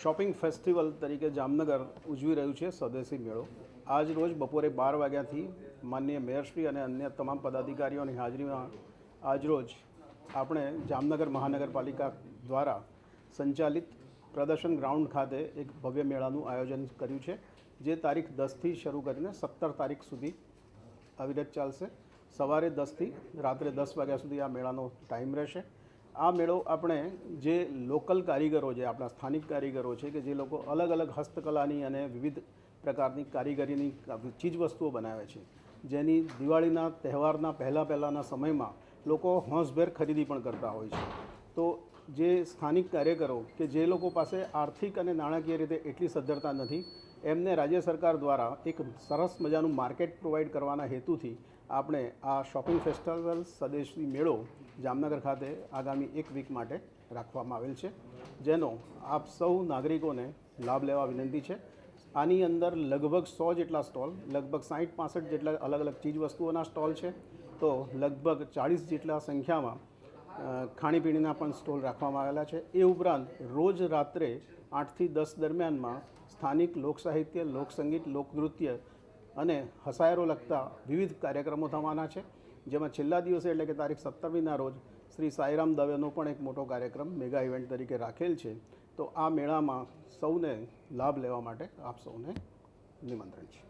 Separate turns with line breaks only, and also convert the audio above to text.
Shopping festival તરીકે જામનગર ઉજવી રહ્યું છે સ્વદેશી મેળો. આજ રોજ બપોરે બાર વાગ્યાથી માનનીય મેયરશ્રી અને અન્ય તમામ પદાધિકારીઓની હાજરીમાં આજરોજ આપણે જામનગર મહાનગરપાલિકા દ્વારા સંચાલિત પ્રદર્શન ગ્રાઉન્ડ ખાતે એક ભવ્ય મેળાનું આયોજન કર્યું છે, જે તારીખ દસથી શરૂ કરીને સત્તર તારીખ સુધી અવિરત ચાલશે. સવારે દસથી રાત્રે દસ વાગ્યા સુધી આ મેળાનો ટાઈમ રહેશે. આ મેળો આપણે જે લોકલ કારીગરો છે, આપણા સ્થાનિક કારીગરો છે, કે જે લોકો અલગ અલગ હસ્તકલાની અને વિવિધ પ્રકારની કારીગરીની ચીજવસ્તુઓ બનાવે છે. જેની દિવાળીના તહેવારના પહેલાં પહેલાંના સમયમાં લોકો હોંશભેર ખરીદી પણ કરતા હોય છે. તો જે સ્થાનિક કાર્યકરો કે જે લોકો પાસે આર્થિક અને નાણાકીય રીતે એટલી સદ્ધરતા નથી, એમને રાજ્ય સરકાર દ્વારા એક સરસ મજાનું માર્કેટ પ્રોવાઈડ કરવાના હેતુથી આપણે આ શોપિંગ ફેસ્ટિવલ સ્વદેશી મેળો જામનગર ખાતે આગામી એક વીક માટે રાખવામાં આવેલ છે, જેનો આપ સૌ નાગરિકોને લાભ લેવા વિનંતી છે. આની અંદર લગભગ સો જેટલા સ્ટોલ, લગભગ સાહીઠ પાસઠ જેટલા અલગ અલગ ચીજ વસ્તુઓના સ્ટોલ છે, તો લગભગ ચાળીસ જેટલા સંખ્યામાં ખાણીપીણીના પણ સ્ટોલ રાખવામાં આવેલા છે. એ ઉપરાંત રોજ રાત્રે આઠથી દસ દરમિયાનમાં સ્થાનિક લોકસાહિત્ય, લોકસંગીત, લોકનૃત્ય અને હસાયરો લગતા વિવિધ કાર્યક્રમો થવાના છે. જેમાં છેલ્લા દિવસે એટલે કે તારીખ સત્તરમીના રોજ શ્રી સાઈરામ દવેનો પણ એક મોટો કાર્યક્રમ મેગા ઇવેન્ટ તરીકે રાખેલ છે. તો આ મેળામાં સૌને લાભ લેવા માટે આપ સૌને નિમંત્રણ છે.